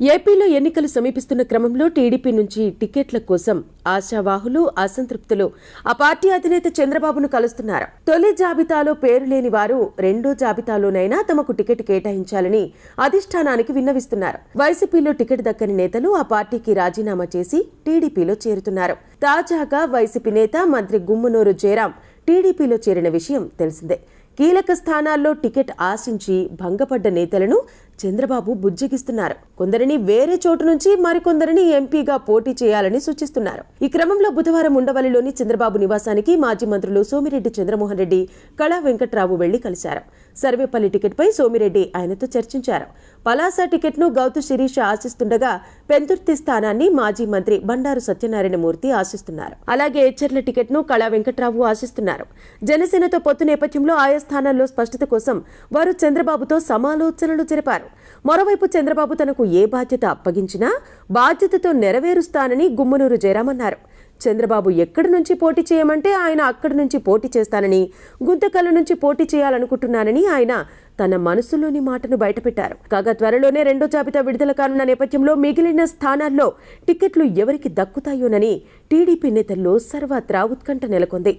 ఏపీలో ఎన్నికలు సమీపిస్తున్న క్రమంలో టీడీపీ నుంచి టికెట్ల కోసం ఆశావాహులు అసంతృప్తులు. ఆ పార్టీ అధినేత చంద్రబాబును కలుస్తున్నారు? తొలి జాబితాలో పేరు లేని వారు రెండో జాబితాలోనైనా తమకు టికెట్ కేటాయించాలని అధిష్టానానికి విన్నవిస్తున్నారు. వైసీపీలో టికెట్ దక్కని నేతలు ఆ పార్టీకి రాజీనామా చేసి టీడీపీలో చేరుతున్నారు. తాజాగా వైసీపీ నేత మంత్రి గుమ్మనూరు జయరాం టీడీపీలో చేరిన విషయం తెలిసిందే. కీలక స్థానాల్లో టికెట్ ఆశించి భంగపడ్డ నేతలను చంద్రబాబు బుజ్జగిస్తున్నారు. కొందరిని వేరే చోటు నుంచి మరికొందరిని ఎంపీగా పోటీ చేయాలని సూచిస్తున్నారు. ఈ క్రమంలో బుధవారం ఉండవల్లిలోని చంద్రబాబు నివాసానికి మాజీ మంత్రులు సోమిరెడ్డి చంద్రమోహన్ రెడ్డి కళా వెంకట్రావు వెళ్ళి కలిశారు. సర్వేపల్లి టికెట్పై సోమిరెడ్డి ఆయనతో చర్చించారు. పలాస టికెట్ను గౌతు శిరీష ఆశిస్తుండగా పెందుర్తి స్థానాన్ని మాజీ మంత్రి బండారు సత్యనారాయణ మూర్తి ఆశిస్తున్నారు. అలాగే ఎచ్చర్ల టికెట్ను కళా వెంకట్రావు ఆశిస్తున్నారు. జనసేనతో పొత్తు నేపథ్యంలో ఆయా స్థానాల్లో స్పష్టత కోసం వారు చంద్రబాబుతో సమాలోచనలు జరిపారు. మరోవైపు చంద్రబాబు తనకు ఏ బాధ్యత అప్పగించినా బాధ్యతతో నెరవేరుస్తానని గుమ్మనూరు జయరామన్నారు. చంద్రబాబు ఎక్కడి నుంచి పోటీ చేయమంటే ఆయన అక్కడి నుంచి పోటీ చేస్తానని గుంతకల్లు నుంచి పోటీ చేయాలనుకుంటున్నానని ఆయన తన మనసులోని మాటను బయటపెట్టారు. కాగా త్వరలోనే రెండో జాబితా విడుదల కానున్న నేపథ్యంలో మిగిలిన స్థానాల్లో టికెట్లు ఎవరికి దక్కుతాయోనని టీడీపీ నేతల్లో సర్వత్రా ఉత్కంఠ నెలకొంది.